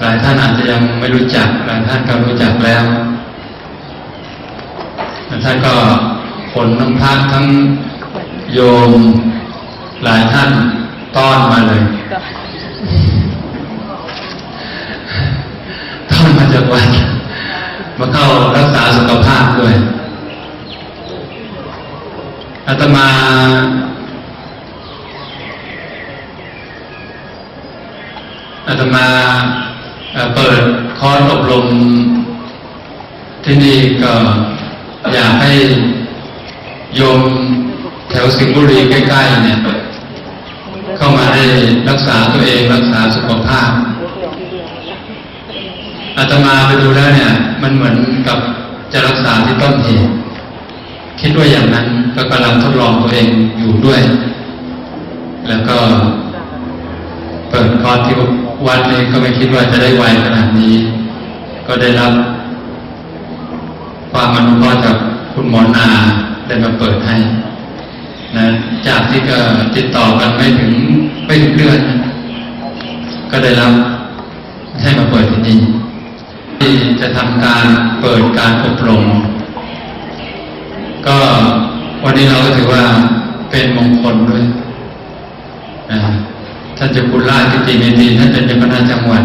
หลายท่านอาจจะยังไม่รู้จัก หลายท่านก็รู้จักแล้วหลายท่านก็ขนน้ำพระทั้งโยมหลายท่านต้อนมาเลยต้อนมาจากวัดมาเข้ารักษาสุขภาพด้วยอาตมาอาตมา เปิดคอร์สอบรมที่นี่ก็อยากให้โยมแถวสิงห์บุรีใกล้ๆเนี่ยเข้ามาได้รักษาตัวเองรักษาสุขภาพอาตมาไปดูแล้วเนี่ย มันเหมือนกับจะรักษาที่ต้นเหตุคิดว่าอย่างนั้นก็กำลังทดลองตัวเองอยู่ด้วย แล้วก็เปิดคอร์สที่ วัดนี้ก็ไม่คิดว่าจะได้ไวขนาดนี้ ก็ได้รับ ความอนุเคราะห์จากคุณหมอนาได้มาเปิดให้นะจากที่ก็ติดต่อกันไม่ถึงไม่ถึงเดือน ก็ได้รับให้มาเปิดที่นี่ที่จะทำการเปิดการอบรม ก็วันนี้เราก็ถือว่าเป็นมงคลด้วยนะ ท่านเจ้าคุณราชกิติเมธีท่านเป็นเจ้าคณะจังหวัด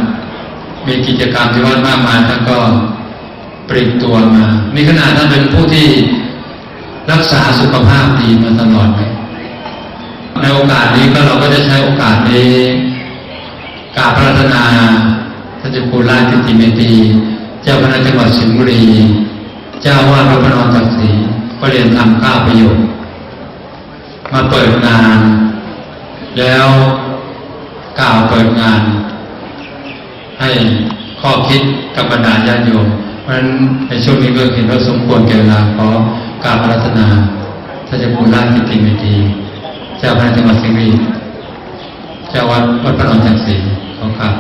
มีกิจกรรมที่วัดมากมายท่านก็ปลีกตัวมา มีขนาดท่านเป็นผู้ที่รักษาสุขภาพดีมาตลอดเลยในโอกาสนี้ก็เราก็จะใช้โอกาสนี้กาบพระรัตนาท่านเจ้าคุณราชกิติเมธีเจ้าคณะจังหวัดสิงห์บุรี เจ้าวาดวัดพระนอนจักรีก็เรียนทำเก้าประโยคมาเปิดงาน แล้ว กล่าวเปิดงาน ให้ข้อคิดกับบรรดาญาติโยม เพราะฉะนั้นในช่วงนี้ก็เห็นว่าสมควรแก่เวลาขอกราบอารัตนาท่านเจ้าคุณราชกิติเมธีเจ้าคณะจังหวัดสิงห์บุรีเจ้าวัดวัดพระนอนจักรีขอกราบ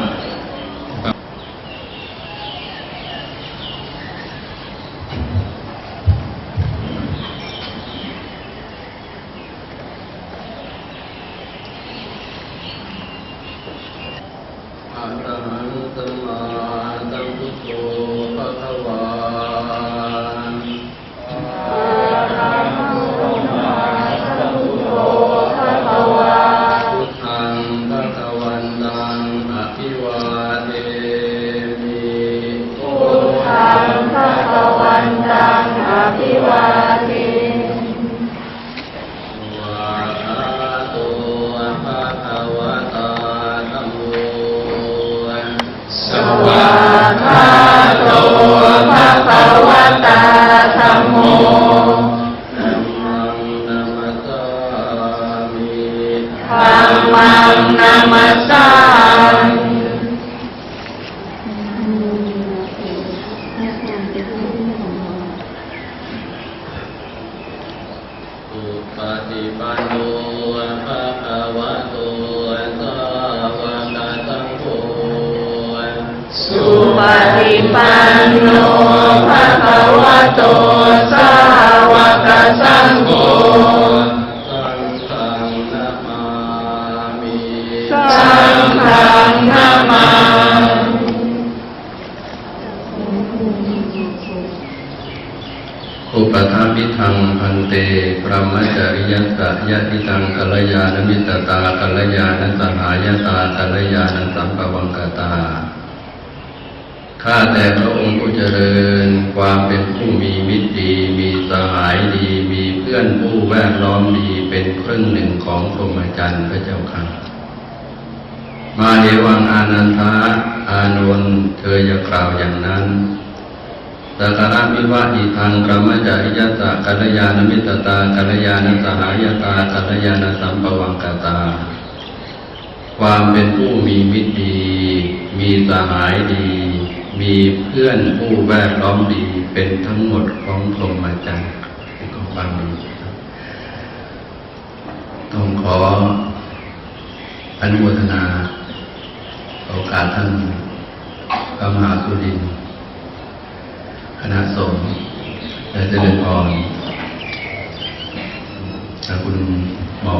ทิทังพันเตประมจริยสัยยติตังกัลยาณมิตตากัลยาณสหายตากัลยาณสัมปวังกตา ข้าแต่พระองค์ผู้เจริญ ความเป็นผู้มีมิตรดี มีสหายดี มีเพื่อนผู้แวดล้อมดีเป็นเครึ่องหนึ่งของพรหมจรรย์พระเจ้าค่ะมาเดวังอานันทะอานนท์เธออย่ากล่าวอย่างนั้น สักการะมิวะอิทังกรมจริยตะกัลยาณมิตตากัลยาณสหายตากัลยาณสัมปวังกตา ความเป็นผู้มีมิตรดี มีสหายดี มีเพื่อนผู้แวดล้อมดีเป็นทั้งหมดของพรหมจรรย์ของความดีต้องขออนุโมทนา โอกาสท่านพระมหาสุรินทร์ คณะสงฆ์และเจริญพรและคุณหมอ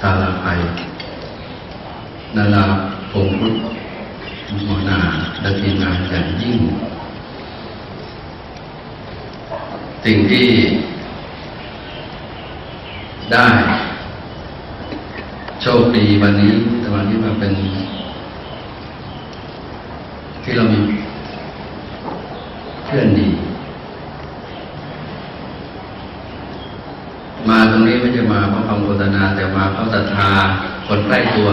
ทาราภัยนาราพงพุทธมนาและทีมงานอย่างยิ่ง สิ่งที่ได้โชคดีวันนี้แต่วันนี้มาเป็น ที่เรามี เพื่อนดี มาตรงนี้ไม่ใช่มาเพราะคำโฆษณาแต่มาเพราะศรัทธาคนใกล้ตัว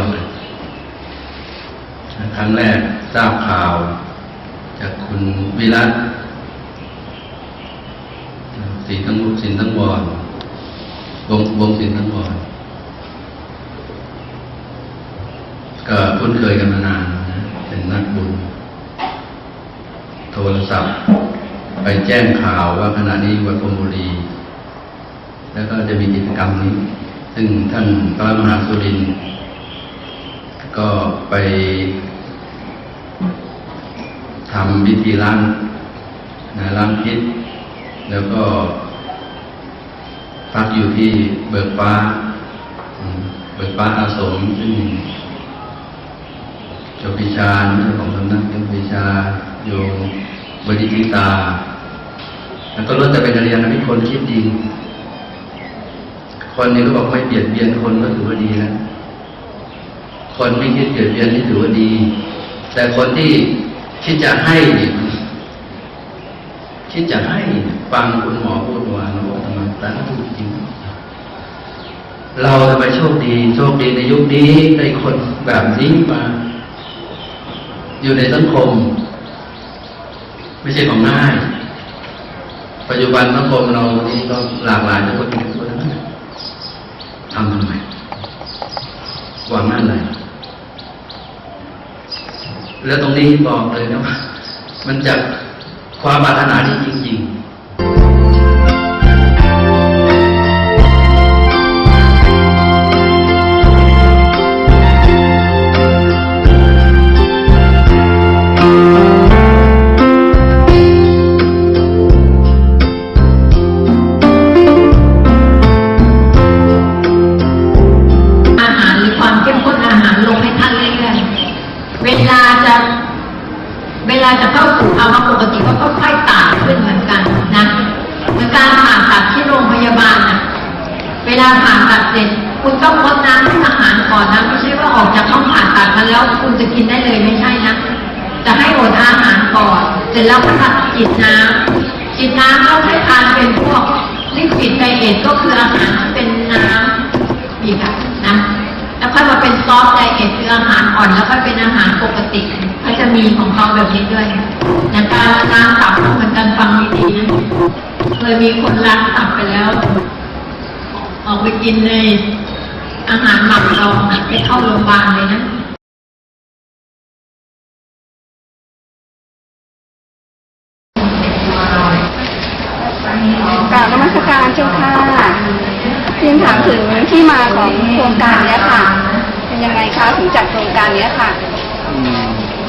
ครั้งแรกทราบข่าว จากคุณวิรัตสีทั้งลุกสินทั้งวรวงวงสินทั้งวรก็คุ้นเคยกันมานานนะเป็นนักบุญโทรศัพท์ ไปแจ้งข่าวว่าขณะนี้วัดพมบุรี แล้วก็จะมีกิจกรรมนี้ ซึ่งท่านพระมหาสุรินทร์ก็ไปทำพิธีล้างนะล้างพิษแล้วก็พักอยู่ที่เบิกฟ้า เบิกฟ้าอาสมซึ่งโยมปิชาเจ้าของสำนักโยมปิชาโยบดิจิตา แล้วก็รู้แต่เป็นกัลยาณมิตรคนคิดดี คนนี้ก็บอกไม่เบียดเบียนคนก็ถือว่าดีนะคนไม่คิดเบียดเบียนนี่ถือว่าดี แต่คนที่คิดจะให้คิดจะให้ฟังคุณหมอพูดว่าเราบอกทำไมแต่ถ้าถูกจริงเราทำไมโชคดีโชคดีในยุคนี้ได้คนแบบนี้มา อยู่ในสังคม ไม่ใช่ของง่าย ปัจจุบันสังคมเรานี่ก็หลากหลายทุกคนทุกคนทั้งนั้นทำทำไมหวังอะไรแล้วตรงนี้บอกเลยนะว่ามันจากความปรารถนาที่จริง จะให้อดอาหารก่อน เสร็จแล้วก็ทำจิบน้ำจิบน้ำแล้วให้ทานเป็นพวกลิควิดไดเอทก็คืออาหารเป็นน้ำอีกอะนะแล้วค่อยมาเป็นซอฟต์ไดเอทคืออาหารอ่อนแล้วก็เป็นอาหารปกติก็จะมีของเขาแบบนี้ด้วยนะการล้างตับก็เหมือนกันฟังดีๆเคยมีคนล้างตับไปแล้ว ออกไปกินในอาหารหมักดองอะไปเข้าโรงพยาบาลเลยนะ สการเจ้าค่ะเพียงถามถึงที่มาของโครงการเนี้ยค่ะ เป็นยังไงคะถึงจัดโครงการเนี้ยค่ะ อืม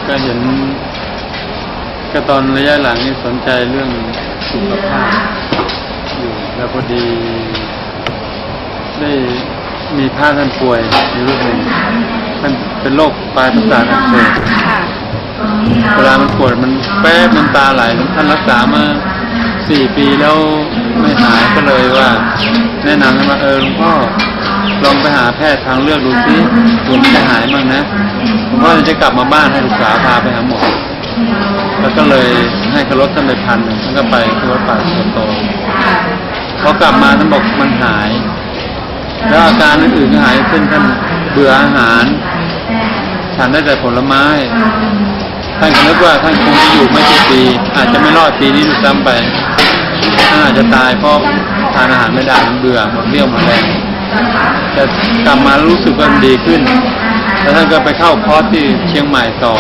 ก็เห็น ก็ตอนระยะหลังนี่สนใจเรื่องสุขภาพอยู่แล้วพอดี ได้มีพระท่านป่วยอยู่รูปหนึ่งท่านเป็นโรคปลายประสาทอักเสบค่ะ เวลามันปวดมันแป๊บมันตาไหลท่านรักษามา สี่ปีแล้วไม่หายก็เลยว่า แนะนำให้มาเออหลวงพ่อลองไปหาแพทย์ทางเลือกดูซิผมันจะหายมั่งนะหลวงพ่อจะกลับมาบ้านให้ลูกสาวพาไปหาหมอแล้วก็เลยให้ขรถท่านไปพันหนึ่งท่านก็ไปที่วัดป่าสุโตพอกลับมาท่านบอกมันหาย แล้วอาการอื่นๆหายขึ้นท่านเบื่ออาหารฉันได้แต่ผลไม้ ท่านก็นึกว่าท่านคงจะอยู่ไม่กี่ปี อาจจะไม่รอดปีนี้ด้วยซ้ำไปท่านอาจจะตายเพราะทานอาหารไม่ได้เบื่อหมดเรี่ยวหมดแรงแต่กลับมารู้สึกว่ามันดีขึ้น แล้วท่านก็ไปเข้าคอร์สที่เชียงใหม่ต่อ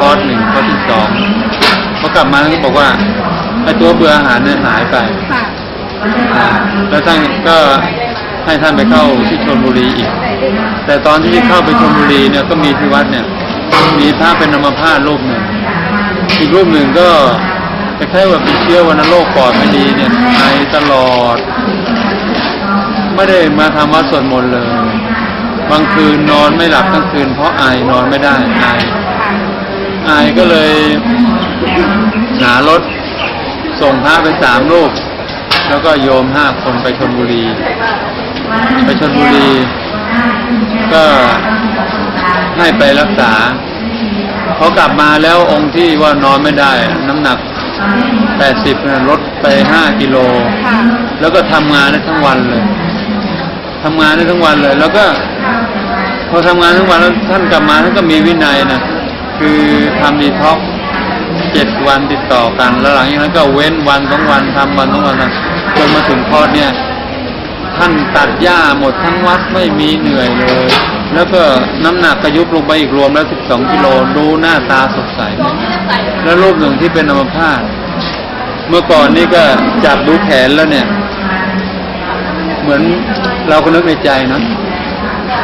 คอร์สหนึ่งคอร์สที่สองพอกลับมาท่านก็บอกว่าไอ้ตัวเบื่ออาหารเนี่ยหายไปแล้วท่านก็ให้ท่านไปเข้าที่ชลบุรีอีก แต่ตอนที่เข้าไปชลบุรีเนี่ยก็มีที่วัดเนี่ย มีพระเป็นอัมพาตรูปหนึ่งอีกรูปหนึ่งก็คล้ายๆว่าเป็นเชื้อวัณโรคปอดไม่ดีเนี่ยไอตลอด ไม่ได้มาทำวัดสวดมนต์เลย บางคืนนอนไม่หลับทั้งคืน เพราะไอนอนไม่ได้ไอไอก็เลยหารถส่งพระไปสามลูกแล้วก็โยมห้าคนไปชนบุรี ไปชนบุรี ก็ ให้ไปรักษาพอกลับมาแล้วองค์ที่ว่านอนไม่ได้ น้ำหนัก80นะลดไป5กิโลค่ะแล้วก็ทำงานได้ทั้งวันเลยทำงานได้ทั้งวันเลย แล้วก็ พอทำงานทั้งวันแล้วท่านกลับมาท่านก็มีวินัยนะคือทำดีท็อกซ์เจ็ดวันติดต่อกัน แล้วหลังจากนั้นก็เว้นวันสองวันทำวันสองวันนะจนมาถึงพอดเนี่ย ท่านตัดหญ้าหมดทั้งวัดไม่มีเหนื่อยเลย แล้วก็น้ำหนักกระยุบลงไปอีกรวมแล้ว12กิโลดูหน้าตาสดใส แล้วรูปหนึ่งที่เป็นอัมพาตเมื่อก่อนนี่ก็จับดูแขนแล้วเนี่ย เหมือนเราก็นึกในใจนะ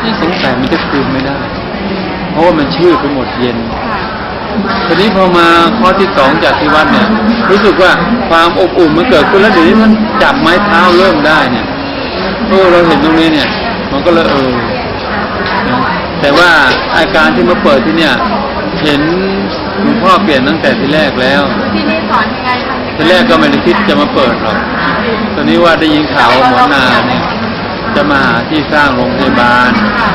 นี่สงสัยมันจะคืนไม่ได้ เพราะว่ามันชื่อไปหมดเย็นทีนี้พอมาข้อที่สองจากที่วัดเนี่ย รู้สึกว่าความอบอุ่นมันเกิดขึ้นแล้วเดี๋ยวนี้มันจับไม้เท้าเริ่มได้เนี่ย เออเราเห็นตรงนี้เนี่ย มันก็เลยเออแต่ว่าอาการที่มาเปิดที่เนี่ย เห็นหลวงพ่อเปลี่ยนตั้งแต่ที่แรกแล้ว ที่นี่สอนยังไงทำยังไงทีแรกก็ไม่ได้คิดจะมาเปิดหรอกตอนนี้ว่าได้ยินข่าวหมอนาเนี่ยจะมาหาที่สร้างโรงพยาบาลค่ะ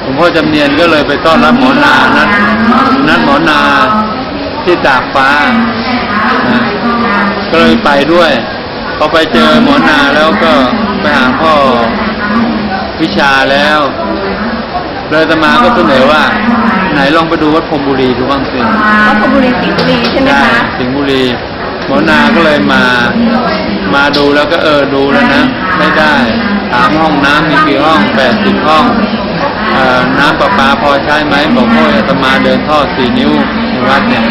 หลวงพ่อจำเนียนก็เลยไปต้อนรับหมอนานัดนัดหมอนาที่ตากฟ้าก็เลยไปด้วยพอไปเจอหมอนาแล้วก็ ไปหาพ่อวิชาแล้วเลยอาตมาก็เสนอว่า ไหนลองไปดูวัดพรหมบุรีดูบ้างสิวัดพรหมบุรีสิงห์บุรีใช่ไหมได้คะสิงห์บุรีหมอนาก็เลยมา มาดูแล้วก็เออดูแล้วนะไม่ได้ถามห้องน้ำมีกี่ห้องแปดสิบห้องเอ่อน้ำประปาพอใช้ไหมบอกโอ้ยอาตมาเดินท่อสี่นิ้วในวัดเนี่ย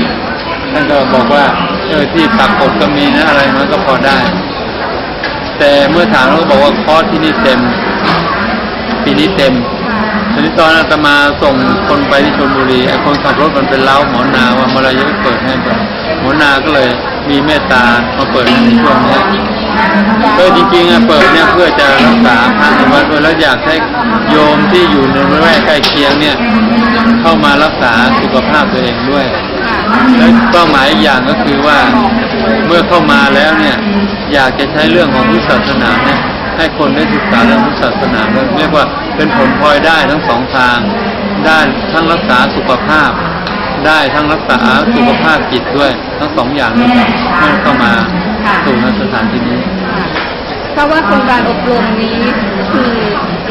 ท่านก็บอกว่าเออที่ปักกดก็มีนะอะไรมันก็พอได้ แต่เมื่อถามแล้วก็บอกว่าคอร์สที่นี่เต็ม ปีนี้เต็มทีนี้ตอนอาตมาส่งคนไปที่ชลบุรีไอ้คนขับรถมันเป็นเล้าหมอนาว่าเมื่อไรจะเปิดให้เปิดหมอนาก็เลยมีเมตตามาเปิดในช่วงนี้ยก็จริงๆอะเปิดเนี่ยเพื่อจะรักษาพระในวัดด้วยแล้วอยากให้โยมที่อยู่ในละแวกใกล้เคียงเนี่ย เข้ามารักษาสุขภาพตัวเองด้วย และเป้าหมายอย่างก็คือว่าเมื่อเข้ามาแล้วเนี่ยอยากจะใช้เรื่องของพุทธศาสนาเนี่ยให้คนได้ศึกษาเรื่องพุทธศาสนาเรียกว่าเป็นผลพลอยได้ทั้งสองทางได้ทั้งรักษาสุขภาพ ได้ทั้งรักษาสุขภาพจิตด้วย ทั้งสองอย่างเลยครับเมื่อเข้ามาสู่ณสถานที่นี้ เพราะว่าโครงการอบรมนี้คือ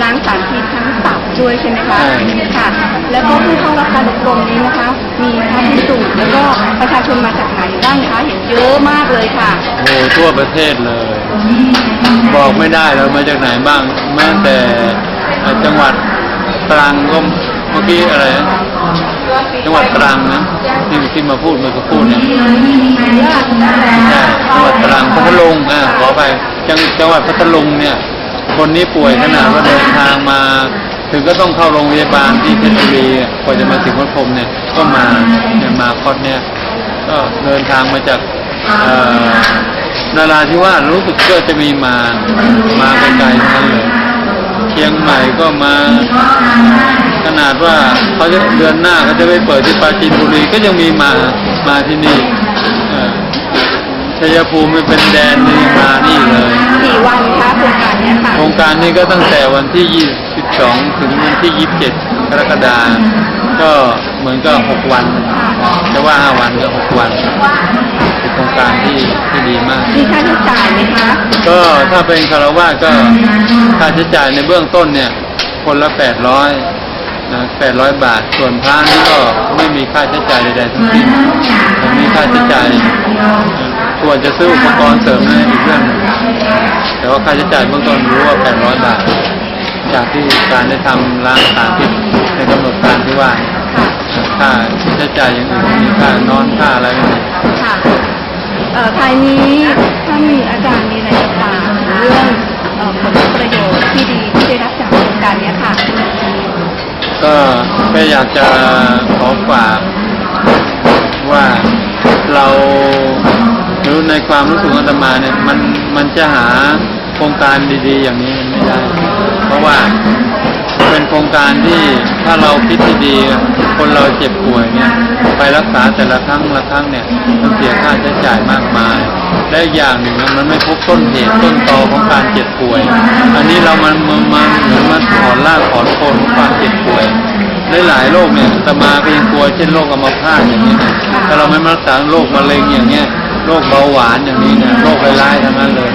ล้างสารพิษทั้งตับด้วยใช่ไหมคะใช่ค่ะ แล้วก็ผู้เข้ารับการอบรมนี้นะคะ มีพระพิสุแล้วก็ประชาชนมาจากไหนบ้างคะ เห็นเยอะมากเลยค่ะ โอ้ทั่วประเทศเลย บอกไม่ได้เรามาจากไหนบ้างแม้แต่เอ่อจังหวัดตรังก็เมื่อกี้อะไรนะจังหวัดตรังนะที่ที่มาพูดเมื่อสักครู่เนี่ยใช่จังหวัดตรังพัทลุงอ่าขอไป จังจังหวัดพัทลุงเนี่ย คนนี้ป่วยขนาดว่าเดินทางมา ถึงก็ต้องเข้าโรงพยาบาลที่เพชรบุรีอะกว่าจะมาถึงวัดพรมเนี่ยก็มาเนี่ยมาคอดเนี่ย ก็เดินทางมาจากเอ่อนาราธิวาสรู้สึกก็จะมีมามาไกลๆทั้งนั้นเลยเชียงใหม่ก็มา ขนาดว่าเขาจะเดือนหน้าเขาจะไปเปิดที่ปราจีนบุรีก็ยังมีมามาที่นี่ ชัยภูมิเป็นแดนนี่มานี่เลยกี่วันคะโครงการเนี้ยค่ะโครงการนี้ก็ตั้งแต่วันที่ 22 ถึงวันที่ 27 กรกฎาคมก็เหมือนก็6วันจะว่า5วันก็6วันเป็นโครงการที่ที่ดีมาก มีค่าใช้จ่ายไหมคะ ก็ถ้าเป็นคารวะก็ค่าใช้จ่ายในเบื้องต้นเนี่ย คนละ 800นะ800 บาท ส่วนพระนี่ก็ไม่มีค่าใช้จ่ายใดๆทั้งสิ้นแต่มีค่าใช้จ่าย ควรจะซื้ออุปกรณ์เสริมให้อีกเรื่องหนึ่งแต่ว่าค่าใช้จ่ายเบื้องต้นรู้ว่า 800 บาท จากที่การได้ทำร้านสารพิษในกำหนดการที่ว่าค่าใช้จ่ายอย่างอื่นมีค่านอนค่าอะไรไม่มีค่ะเอ่อภายนี้ท่านอาจารย์มีอะไรจะฝากถึงเรื่องเอ่อผลประโยชน์ที่ดีที่ได้รับจากโครงการเนี้ยค่ะ ก็แค่อยากจะขอฝากว่าเราหรือ ในความรู้สึกอาตมาเนี่ยมันมันจะหาโครงการดีๆ อย่างนี้มันไม่ได้ เพราะว่าเป็นโครงการที่ถ้าเราคิดที่ดีคนเราเจ็บป่วยเนี่ยไปรักษาแต่ละครั้งละครั้งเนี่ยมันเสียค่าใช้จ่ายมากมาย และอย่างหนึ่งมันไม่พบต้นเหตุต้นตอของการเจ็บป่วย อันนี้เรามันมันมันเหมือนมาถอนรากถอนโคนของความเจ็บป่วยหลายๆโรคเนี่ยอาตมาก็ยังกลัวเช่นโรคอัมพาตอย่างนี้ถ้าเราไม่รักษาโรคมะเร็งอย่างเงี้ย โรคเบาหวานอย่างนี้เนี่ยโรคร้ายๆทั้งนั้นเลย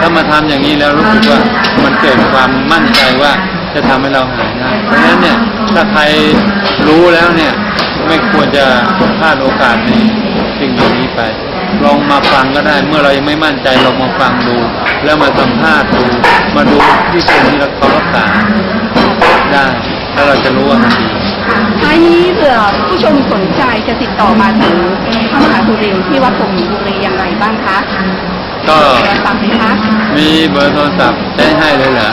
ถ้ามาทำอย่างนี้แล้วรู้สึกว่ามันเกิดความมั่นใจว่าจะทำให้เราหายได้เพราะฉะนั้นเนี่ยถ้าใครรู้แล้วเนี่ยไม่ควรจะพลาดโอกาสในสิ่งเหล่านี้ไป ลองมาฟังก็ได้ เมื่อเรายังไม่มั่นใจลองมาฟังดู แล้วมาสัมภาษณ์ดูมาดูที่คนที่เราเขารักษาได้แล้วเราจะรู้ว่ามันดี ผื่อผู้ชมสนใจจะติดต่อมาถึงพระมหาสุรินทร์ที่วัดพรหมบุรีอย่างไรบ้างคะก็โทรศัพท์ไหมคะมีเบอร์โทรศัพท์ได้ให้เลยเหรอ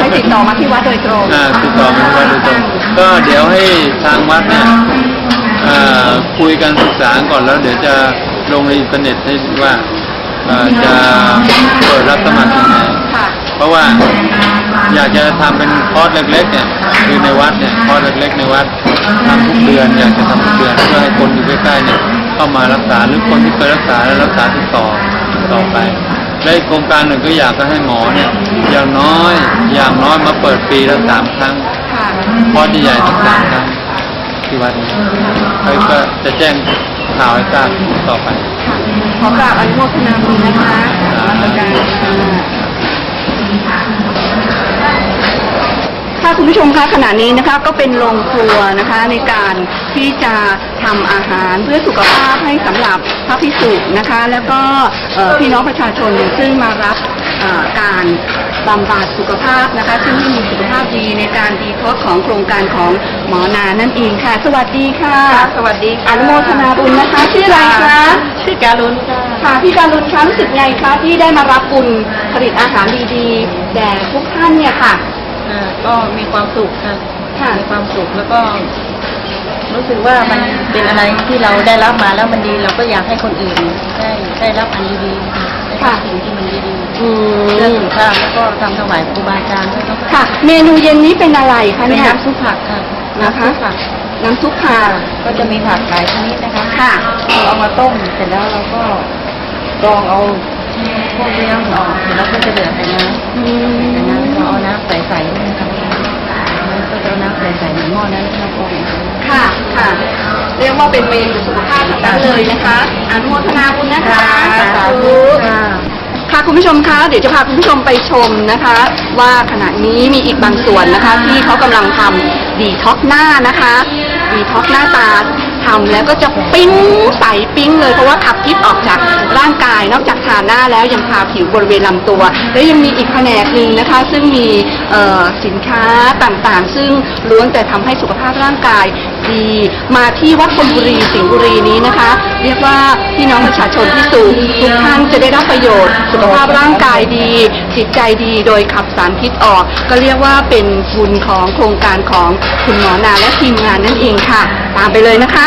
ให้ติดต่อมาที่วัดโดยตรงอ่าติดต่อมาที่วัดโดยตรงก็เดี๋ยวให้ทางวัดเนี่ยอ่าคุยกันศึกษาก่อนแล้ว เดี๋ยวจะลงในอินเทอร์เน็ตให้ว่าอ่าจะเปิดรับสมัครยังไง ค่ะเพ ราะว่าอยากจะทำเป็นคอร์สเล็กๆเนี่ยคือในวัดเนี่ยคอร์สเล็กๆ ในวัดทำทุกเดือนอยากจะทำทุกเดือนเพื่อให้คนอยู่ใกล้ๆเนี่ยเข้ามารักษาหรือคนที่เคยรักษาแล้วรักษาติดต่อต่อไปและอีกโครงการหนึ่งก็อยากจะให้หมอเนี่ยอย่างน้อยอย่างน้อยมาเปิดปีละสามครั้งค่ะคอร์สใหญ่ๆทั้งสามครั้งที่วัดนี้แล้วก็จะแจ้งข่าวให้ทราบต่อไปค่ะขอกราบอนุโมทนาบุญนะคะมาตรการค่ คุณผู้ชมคะขณะนี้นะคะก็เป็นโรงครัวนะคะในการที่จะทำอาหารเพื่อสุขภาพให้สำหรับพระพิสุนะคะ แล้วก็เอ่อพี่น้องประชาชนซึ่งมารับเอ่อการบำบัดสุขภาพนะคะ ซึ่งให้มีสุขภาพดีในการดีท็อกซ์ของโครงการของหมอนานั่นเองค่ะ สวัสดีค่ะ สวัสดีอนุโมทนาบุญนะคะชื่ออะไรคะชื่อการุณค่ะค่ะพี่การุณคะรู้สึกไงคะที่ได้มารับบุญผลิตอาหารดีๆแด่ทุกท่านเนี่ยค่ะ อ่าก็มีความสุขค่ะค่ะ มีความสุขแล้วก็ รู้สึกว่ามันเป็นอะไรที่เราได้รับมาแล้วมันดี เราก็อยากให้คนอื่นได้ได้รับอันดีๆได้รับสิ่งที่มันดีอืๆเรื่องมสุขภาพแล้วก็ทำถวายครูบาอาจารย์ด้วยเนาะค่ะ เมนูเย็นนี้เป็นอะไรคะเป็นเนี่ย น้ำซุปผักค่ะนะคะำซุปผักน้ำซุปค่ะ ก็จะมีผักหลายชนิดนะคะค่ะ เราเอามาต้มเสร็จแล้วเราก็กรองเอาพวกที่น้ำออกเสร็จแล้วก็จะเหลือแต่น้ำ อืแต่น้ำม เราเอาน้ำใสๆนี่นะคะก็จะเอาน้ำใสๆในหม้อนั้นแล้วก็ค่ะค่ะ เรียกว่าเป็นเมนูสุขภาพทั้งนั้นเลยนะคะอนุโมทนาบุญนะคะสาธุค่ะค่ะคุณผู้ชมคะเดี๋ยวจะพาคุณผู้ชมไปชมนะคะ ว่าขณะนี้มีอีกบางส่วนนะคะ ที่เขากำลังทำดีท็อกหน้านะคะ ดีท็อกหน้าตา ทำแล้วก็จะปิ้งใสปิ้งเลยเพราะว่าขับพิษออกจากร่างกาย นอกจากทาหน้าแล้วยังทาผิวบริเวณลำตัว แล้วยังมีอีกแผนกหนึ่งนะคะ ซึ่งมีเอ่อสินค้าต่างๆ ซึ่งล้วนแต่ทำให้สุขภาพร่างกายดีมาที่วัดพรมบุรีสิงห์บุรีนี้นะคะ เรียกว่าพี่น้องประชาชนที่สูงทุกท่านจะได้รับประโยชน์ สุขภาพร่างกายดี จิตใจดีโดยขับสารพิษออก ก็เรียกว่าเป็นบุญของโครงการของคุณหมอนาและทีมงานนั่นเองค่ะามไปเลยนะคะ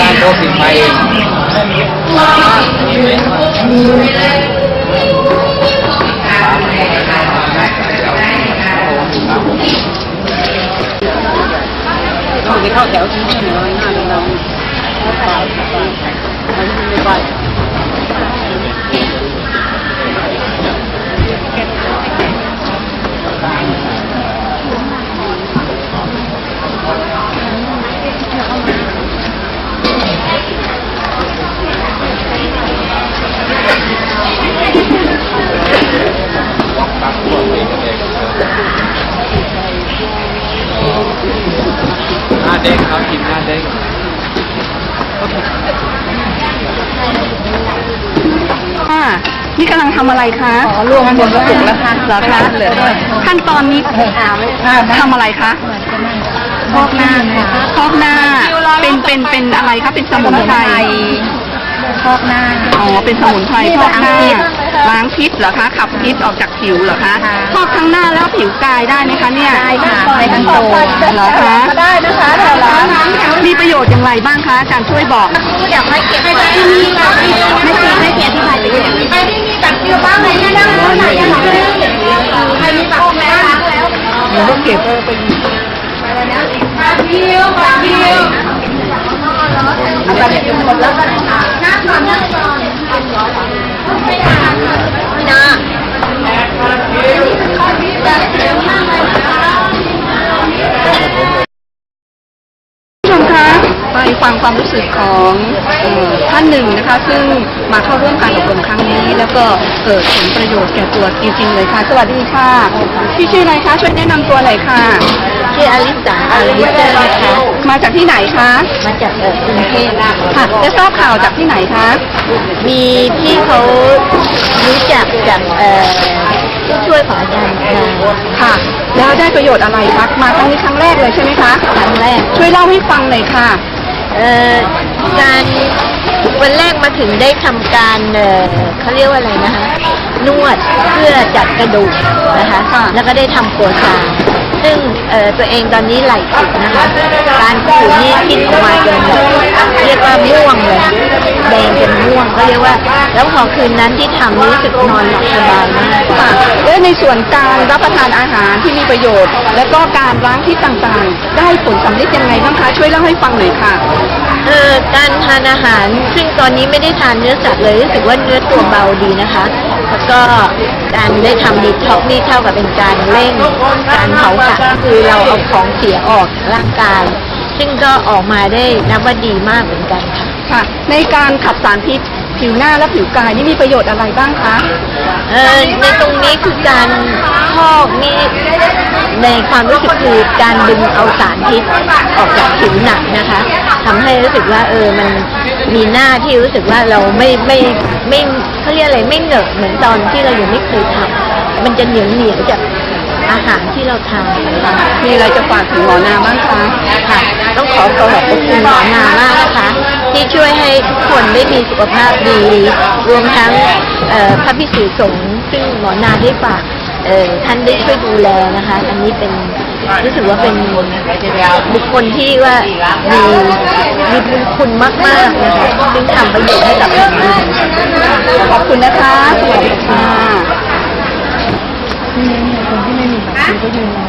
การโทษผิดไปเองต้องไปเข้าแถวที่นี่น้อยหน้าเราไม่ไป หน้าเด้งครับกินหน้าเด้ง ค่ะ นี่กำลังทำอะไรคะอ๋อรวมบนกระปุกแล้วค่ะเหรอคะเหลือหน่อยขั้นตอนนี้ทำอะไรคะพอกหน้าค่ะพอกหน้า เป็นเป็นเป็นอะไรคะ เป็นสมุนไพรพอกหน้า อ๋อ เป็นสมุนไพรพอกหน้า ล้างพิษเหรอคะ ขับพิษออกจากผิวเหรอคะค่ะพอกทั้งหน้าแล้วผิวกายได้ไหมคะเนี่ยได้ค่ะได้ทั้งตัวเหรอคะได้นะคะแถวร้านมีประโยชน์อย่างไรบ้างคะอาจารย์ช่วยบอกอยากให้เก็บไว้ที่นี่ค่ะไม่เก็บไม่เก็บที่ไหนไปเลยใครที่มีบัตรคิวบ้างไหนนะนั่งไหนยังไม่ได้ใครมีบัตรแล้วล้างแล้วเดี๋ยวก็เก็บบัตรคิวบัตรคิวบัตรคิว หมดแล้วก็หน้าก่อนหน้าก่อนไม่ได้ไม่ได้ ความรู้สึกของเอ่อท่านหนึ่งนะคะ ซึ่งมาเข้าร่วมการอบรมครั้งนี้ แล้วก็เกิดผลประโยชน์แก่ตัวจริงๆเลยค่ะ สวัสดีค่ะพี่ชื่ออะไรคะช่วยแนะนำตัวหน่อยค่ะชื่ออลิสาอลิสานะคะมาจากที่ไหนคะมาจากเอ่อกรุงเทพค่ะได้ทราบข่าวจากที่ไหนคะมีพี่เขารู้จักจากเอ่อผู้ช่วยของอาจารย์ค่ะค่ะ แล้วได้ประโยชน์อะไรคะมาครั้งนี้ครั้งแรกเลยใช่ไหมคะ ครั้งแรกช่วยเล่าให้ฟังหน่อยค่ะเอ่อ การวันแรกมาถึงได้ทำการเอ่อเขาเรียกว่าอะไรนะคะ นวดเพื่อจัดกระดูกนะคะค่ะแล้วก็ได้ทำโปรชาซึ่งเอ่อตัวเองตอนนี้ไหล่ติดนะคะ การขูดนี่คิดออกมาจนแบบเรียกว่าม่วงเลยแดงจนม่วง ก็เรียกว่า แล้วพอคืนนั้นที่ทำรู้สึกนอนหลับสบายมากค่ะและในส่วนการรับประทานอาหารที่มีประโยชน์ และก็การล้างพิษต่างๆ ได้ผลสำเร็จยังไงบ้างคะช่วยเล่าให้ฟังหน่อยค่ะ เอ่อการทานอาหารซึ่งตอนนี้ไม่ได้ทานเนื้อสัตว์เลยรู้สึกว่าเนื้อตัวเบาดีนะคะ แล้วก็การได้ทำดีท็อกนี่เท่ากับเป็นการเร่งการเผาผลาญคือเราเอาของเสียออกจากร่างกาย ซึ่งก็ออกมาได้นับว่าดีมากเหมือนกันค่ะ ค่ะ ในการขับสารพิษ ผิวหน้าและผิวกายนี่มีประโยชน์อะไรบ้างคะเอ่อในตรงนี้คือการพอกนี่ในความรู้สึกคือการดึงเอาสารพิษออกจากผิวหนังนะคะทำให้รู้สึกว่าเออมันมีหน้าที่รู้สึกว่าเราไม่ไม่ไม่เขาเรียกอะไรไม่เหนอะเหมือนตอนที่เรายังไม่เคยทำมันจะเหนียวเหนียวๆจากอาหารที่เราทานค่ะ มีอะไรจะฝากถึงหมอนาบ้างคะ ค่ะต้องขอขอบคุณหมอนามากนะคะที่ ช่วยให้ทุกคนได้มีสุขภาพดี รวมทั้งพระพิสุสงฆ์ซึ่งหมอนาได้ฝากท่านได้ช่วยดูแลนะคะ อันนี้เป็นรู้สึกว่าเป็นบุคคลที่ว่ามีมีบุญคุณมากๆนะคะซึ่งทำประโยชน์ให้กับคนอื่นขอบคุณนะคะสวัสดีค่ะมัตรก็ยืนรอ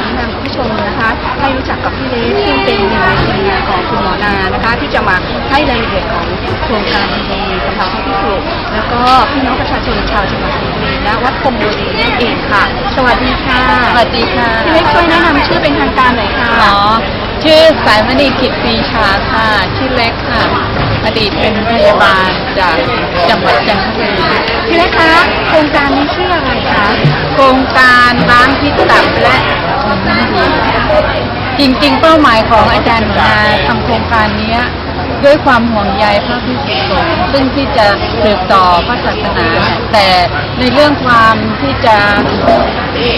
อแนะนำคุณผู้ชมนะคะให้รู้จักกับพี่เลสซึ่งเป็นหนึ่งในทีมงานของคุณหมอนานะคะ ที่จะมาให้รายละเอียดของโครงการดีๆสำหรับพระพิสุแล้วก็พี่น้องประชาชนชาวจังหวัดสุรินทร์และวัดพรหมบุรีนั่นเองค่ะ สวัสดีค่ะสวัสดีค่ะพี่เล็กช่วยแนะนำชื่อเป็นทางการหน่อยค่ะอ๋อชื่อสายมณีกิจปรีชาค่ะชื่อเล็กค่ะอดีตเป็นพยาบาลจากจังหวัดจันทบุรีพี่เล็กคะโครงการนี้ชื่ออะไรคะโครงการล้างพิษตับและ จริงๆ เป้าหมายของอาจารย์หนูนาทำโครงการเนี้ยด้วยความห่วงใยพระพิสุสงฆ์ซึ่งที่จะสืบต่อพระศาสนาเนี่ยแต่ในเรื่องความที่จะ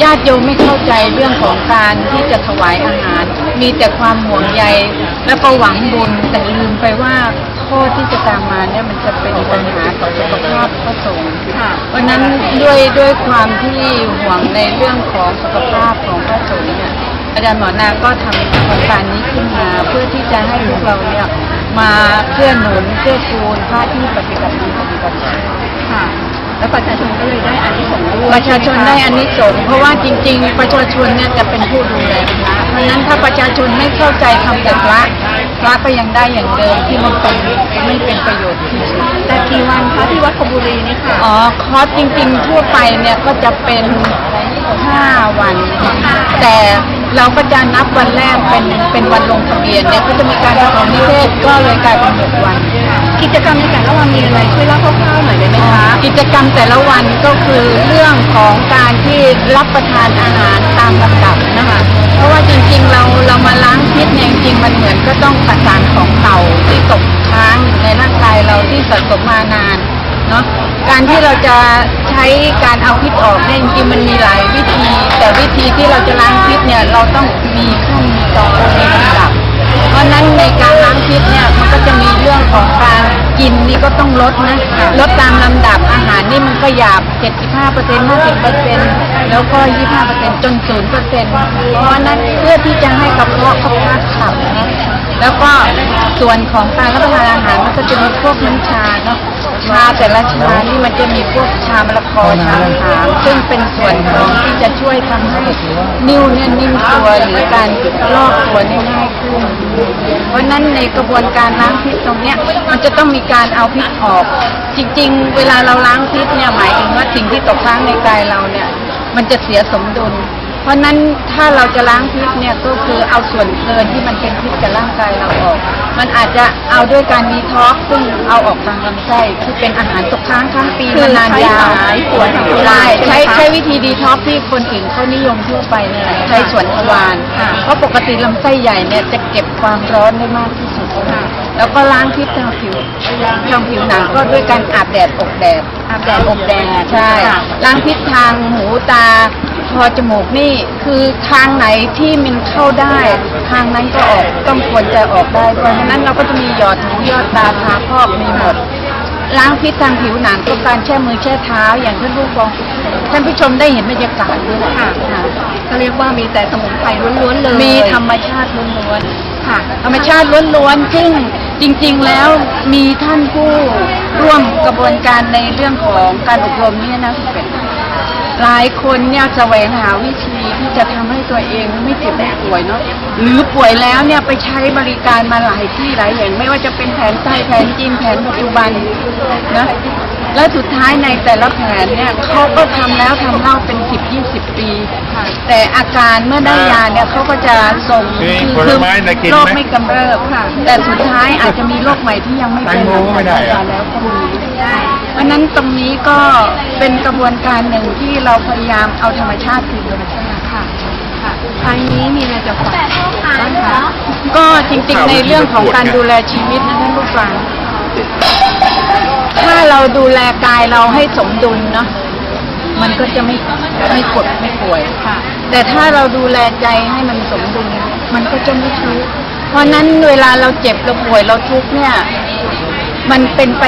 ญาติโยมไม่เข้าใจเรื่องของการที่จะถวายอาหาร มีแต่ความห่วงใยและก็หวังบุญแต่ลืมไปว่าโทษที่จะตามมาเนี่ยมันจะเป็นปัญหาต่อสุขภาพพระสงฆ์ค่ะเพราะฉะนั้นด้วยด้วยความที่ห่วงในเรื่องของสุขภาพของ สงฆ์เนี่ยอาจารย์หมอนาก็ทำโครงการนี้ขึ้นมาเพื่อที่จะให้พวกเราเนี่ยมาเพื่อหนุนเพื่อคูนพระที่ปฏิบัติปฏิบัติธรรมค่ะ แล้วประชาชนก็เลยได้อานิสงส์ด้วยประชาชนได้อานิสงส์เพราะว่าจริง ๆ ประชาชนเนี่ยจะเป็นผู้ดูแลพระเพราะฉะนั้นถ้าประชาชนไม่เข้าใจทำแต่พระพระก็ยังได้อย่างเดิมที่มันเป็นไม่เป็นประโยชน์ที่สุด แต่กี่วันคะที่วัดคบุรีนี่ค่ะอ๋อคอร์สจริงๆ ทั่วไปเนี่ยก็จะเป็นห้าวัน แต่เราก็จะนับวันแรกเป็นเป็นวันลงทะเบียนเนี่ยก็จะมีการประถมนิเทศก็เลยกลายเป็นหกวัน กิจกรรมในแต่ละวันมีอะไรช่วยเล่าคร่าวๆหน่อยได้ไหมคะกิจกรรมแต่ละวันก็คือเรื่องของการที่รับประทานอาหารตามลำดับนะคะ เพราะว่าจริงๆเราเรามาล้างพิษเนี่ยจริงๆมันเหมือนก็ต้องประสานของเก่าที่ตกค้างในร่างกายเราที่สะสมมานานเนาะการที่เราจะใช้การเอาพิษออกเนี่ยจริงๆมันมีหลายวิธี แต่วิธีที่เราจะล้างพิษเนี่ยเราต้องมีขั้นมีตอนมีลำดับ เพราะฉะนั้นในการล้างพิษเนี่ยมันก็จะมี เรื่องของการกินนี่ก็ต้องลดนะลดตามลำดับอาหารนี่มันก็หยาบ 75% 50%แล้วก็ 25%จน 0%เพราะฉะนั้นเพื่อที่จะให้กระเพาะเขาพักขับนะแล้วก็ส่วนของการรับประทานอาหารมันก็จะมีพวกน้ำชาเนาะชาแต่ละชานี่มันจะมีพวกชามะละกอชาขามซึ่งเป็นส่วนของที่จะช่วยทำให้นิ้วเนี่ยนิ่มตัวหรือการลอกตัวง่ายขึ้น เพราะฉะนั้นในกระบวนการล้างพิษตรงเนี้ยมันจะต้องมีการเอาพิษออก จริง ๆ เวลาเราล้างพิษเนี่ยหมายถึงว่าสิ่งที่ตกค้างในกายเราเนี่ย มันจะเสียสมดุล เพราะฉะนั้นถ้าเราจะล้างพิษเนี่ยก็คือเอาส่วนเกินที่มันเป็นพิษกับร่างกายเราออก มันอาจจะเอาด้วยการดีท็อกซ์ซึ่งเอาออกทางลำไส้คือเป็นอาหารตกค้างข้างปีคือมานานยาวใช้สายส่วนทวารใช่ใช้ใช่ไหมคะใช้วิธีดีท็อกซ์ที่คนอื่นเขานิยมทั่วไปเนี่ยแหละใช้ส่วนทวารค่ะเพราะปกติลำไส้ใหญ่เนี่ยจะเก็บความร้อนได้มากที่สุดค่ะ แล้วก็ล้างพิษทางผิวทางผิวหนังก็ด้วยการอาบแดดอบแดดอาบแดดอบแดดใช่ค่ะล้างพิษทางหูตาคอจมูกนี่คือทางไหนที่มันเข้าได้ ทางนั้นก็ออกต้องควรจะออกได้เพราะฉะนั้นเราก็จะมีหยอดหูหยอดตาทาพอกมีหมด ล้างพิษทางผิวหนังก็การแช่มือแช่เท้าอย่างท่านผู้ฟังท่านผู้ชมได้เห็นบรรยากาศด้วยค่ะค่ะก็เรียกว่ามีแต่สมุนไพรล้วนๆเลยมีธรรมชาติล้วนๆค่ะ ธรรมชาติล้วนๆซึ่งจริง ๆแล้วมีท่านผู้ร่วมกระบวนการในเรื่องของการอบรมเนี่ยนะคุณเป็ด หลายคนเนี่ยแสวงหาวิธีที่จะทำให้ตัวเองไม่เจ็บไม่ป่วยเนาะหรือป่วยแล้วเนี่ยไปใช้บริการมาหลายที่หลายแห่งไม่ว่าจะเป็นแผนไทยแผนจีนแผนปัจจุบันนะแล้วสุดท้ายในแต่ละแผนเนี่ยเขาก็ทำแล้วทำเล่าเป็นสิบยี่สิบปี แต่อาการเมื่อได้ยาเนี่ยเขาก็จะส่งมีคือผลไม้น่ากินไหม โรคไม่กำเริบค่ะ แต่สุดท้ายอาจจะมีโรคใหม่ที่ยังไม่เป็นแตงโมก็ไม่ได้อะแล้วก็มี เพราะฉะนั้นตรงนี้ก็เป็นกระบวนการหนึ่งที่เราพยายามเอาธรรมชาติคืนธรรมชาติค่ะค่ะทางนี้มีอะไรจะฝากบ้างคะก็จริงๆในเรื่องของการดูแลชีวิตนะท่านผู้ฟังถ้าเราดูแลกายเราให้สมดุลเนาะมันก็จะไม่ไม่กดไม่ป่วยค่ะ แต่ถ้าเราดูแลใจให้มันสมดุลมันก็จะไม่ทุกข์เพราะฉะนั้นเวลาเราเจ็บเราป่วยเราทุกข์เนี่ย มันเป็นไป